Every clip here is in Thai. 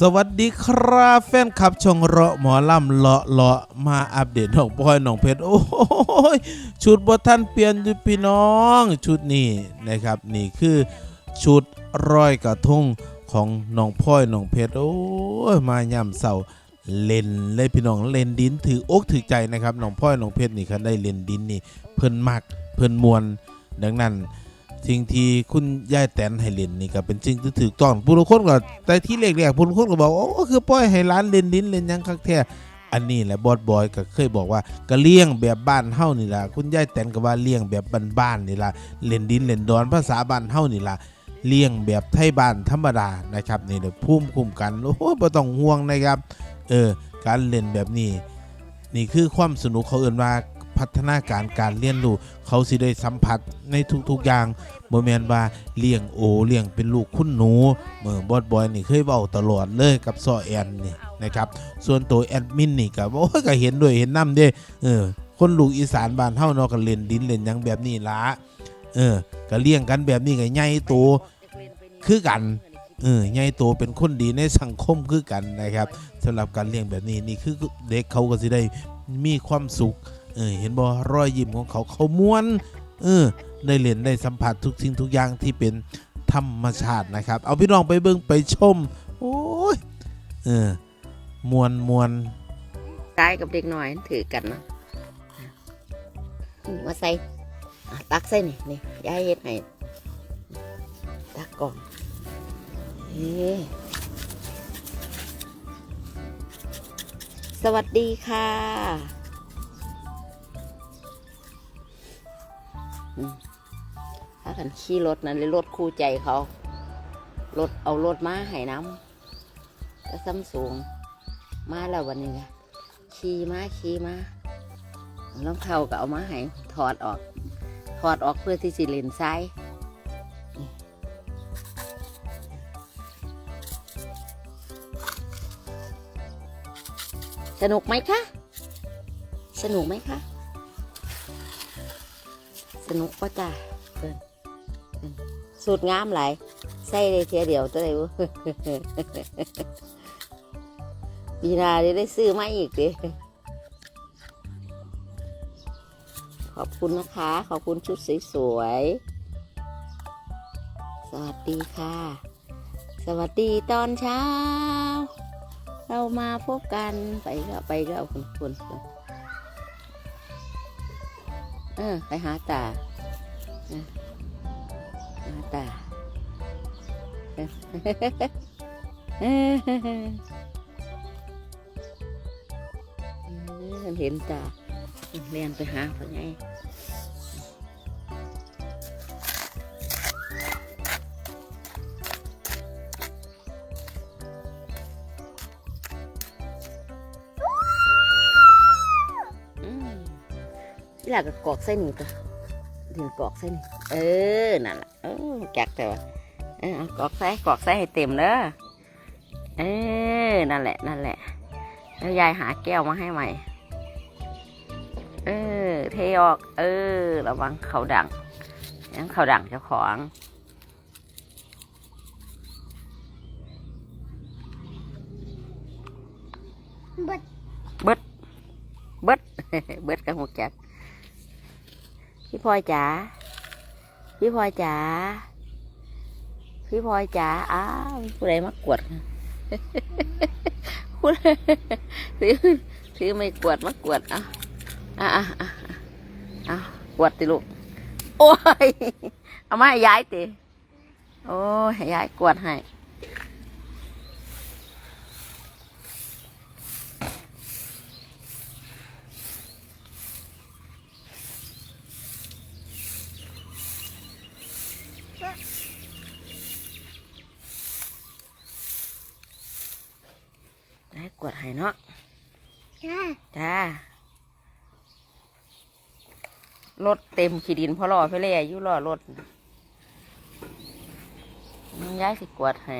สวัสดีครับแฟนคลับช่องเราะหมอลำเลาะเลาะมาอัปเดตน้องพลอยน้องเพชรโอ้ยชุดบทท่านเปลี่ยนอยู่พี่น้องชุดนี้นะครับนี่คือชุดร้อยกระทงของน้องพลอยน้องเพชรโอ้ยมายามเสาเล่นเลยพี่น้องเล่นดินถืออกถือใจนะครับน้องพลอยน้องเพชรนี่คันได้เล่นดินนี่เพิ่นมักเพิ่นมวนดังนั้น สิ่งที่คุณยายแตนให้เล่นนี่ก็เป็นสิ่งที่ถูกต้องผู้คนก็แต่ที่แรกๆผู้คนก็บอกว่าโอ้คือปล่อยให้ร้านเล่นดินเล่นยังคักแท้อันนี้แหละบอสบอยก็เคยบอกว่าก็เลี้ยงแบบบ้านเฮานี่ล่ะคุณยายแตนก็ว่าเลี้ยงแบบบ้านๆนี่ล่ะเล่นดินเล่นดอนภาษาบ้านเฮานี่ล่ะเลี้ยงแบบไทยบ้านธรรมดานะครับนี่เดี๋ยวภูมิคุ้มกันโอ้ยบ่ต้องห่วงนะครับ เออการเล่นแบบนี้ นี่คือความสนุกเขาเอ่นว่า พัฒนาการการเรียนรู้เขาสิได้สัมผัสในทุกๆอย่างบ่แม่นว่าเลี้ยงโอเลี้ยงเป็นลูกคุณหนูเมื่อบอดบอยนี่เคยเว้าตลอดเลยกับซอแอนนี่นะครับ ส่วนตัวแอดมินนี่ก็โอ้ยก็เห็นด้วยเห็นนำเด้เออคนลูกอีสานบ้านเฮาเนาะก็เล่นดินเล่นหยังแบบนี้ละเออก็เลี้ยงกันแบบนี้ก็ใหญ่โตคือกันเออใหญ่โตเป็นคนดีในสังคมคือกันนะครับสำหรับการเลี้ยงแบบนี้นี่คือเด็กเขาก็สิได้มีความสุข เออเห็นบ่รอยยิ้มของเขาเขาม้วน เออ ได้เล่นได้สัมผัสทุกสิ่งทุกอย่างที่เป็นธรรมชาตินะครับ เอาพี่น้องไปเบิ่งไปชม โอ้ย เออมวนมวนกายกับเด็กน้อยถือกันนะมาใส่ตักใส่นี่นี่ยายเฮ็ดให้ตักก่อนสวัสดีค่ะ ถ้ากันขี่รถนั่นเลยรถคู่ใจเขา รถเอารถมาให้น้ำก็ซ้ำสูง มาแล้ววันนี้คะขี่มาขี่มารองเท้าก็เอามาให้ถอดออก ถอดออกเพื่อที่สิเลนซ้ายสนุกไหมคะ สนุกไหมคะ สนุกป่ะจ้าเพิ่อืมสูตรงามหลายใส่ได้เทียเดียวตัวไหนวะปีนาได้ได้ซื้อมาอีกดิขอบคุณนะคะ ขอบคุณชุดสวยๆ สวัสดีค่ะ สวัสดีตอนเช้า เรามาพบกันไปก็ไปก็เอาคุณคุณ เออ ไปหาตาหาตาเออเออเห็นตาเรียนไปหาพ่อไง ที่หลักก็กรอกใส่หนีตัวถึงกรอกใส่หนีเออนั่นแหละเออจักแต่ว่าเออเอากรอกใส่กรอกใส่ให้เต็มเด้อเออนั่นแหละนั่นแหละแล้วยายหาแก้วมาให้ใหม่ เออ เทออก เออ ระวังเขาดังยังเขาดังเจ้าของเบิดเบิดเบิดเบิดกับหัวแกก พี่พลอยจ๋า พี่พลอยจ๋า พี่พลอยจ๋า อ้าวผู้ใดมากวดผู้ใดถือถือไม่กวดมากวดเอะอะอะอะอะกวดติลูก โอ้ย เอามาให้ยายติโอ้ยให้ยายกวดให้ ให้เนาะค่ะจ้ารถเต็มขีดินเพราะรอไปเลยอยู่รอรถย้ายสิกวดให้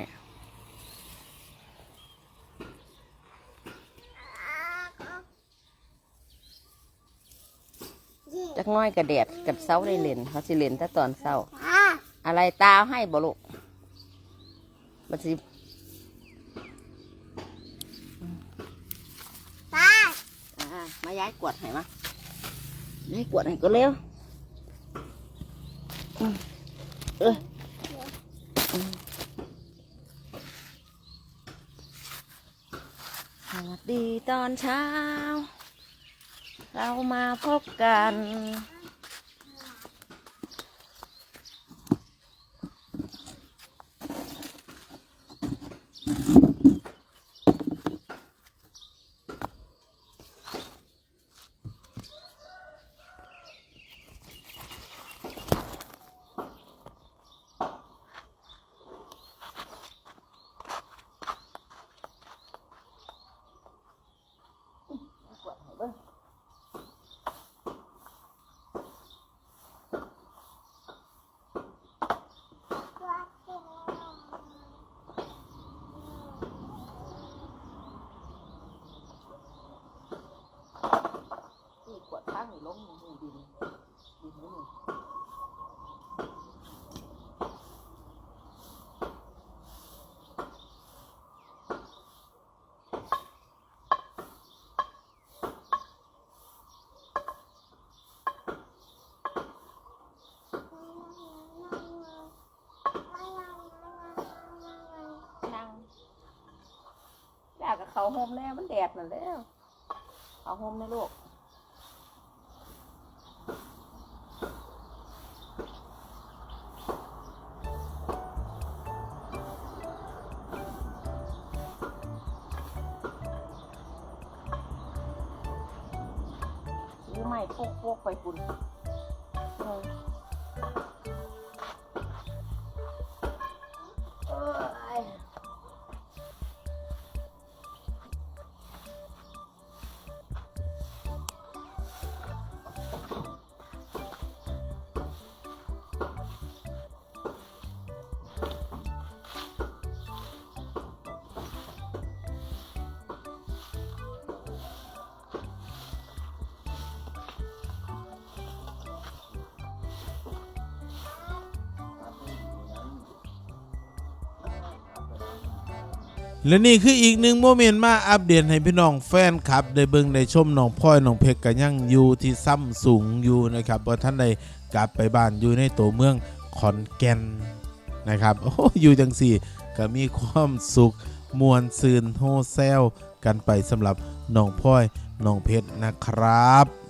จักหน้อยกระแดดกับเสาได้เล่นเขาสิเล่นแต่ตอนเสาอ่าอะไรตาให้บ่ลูกมันสิ มาย้ายกวดให้มายายกวดให้ก็เร็วเออสวัสดีตอนเช้า เรามาพบกันกวดข้างนี่ล้มนี่ดินดินนี่นี่ นั่งอยากกับ เขาโฮมแน่มันแดดน่ะแล้วเอาโฮมนะลูกซื้อใหม่โปกๆไปคุณ และนี่คืออีกหนึ่งโมเมนต์มาอัปเดตให้พี่น้องแฟนคลับ ได้เบิ่งได้ชมน้องพ่อยน้องเพชรกันยังอยู่ที่ซ้ำสูงอยู่นะครับว่าท่านใดกลับไปบ้านอยู่ในตัวเมืองขอนแก่นนะครับโอ้อยู่จังสี่ก็มีความสุขมวลซืนโฮแซลกันไปสำหรับน้องพ่อยน้องเพชรนะครับ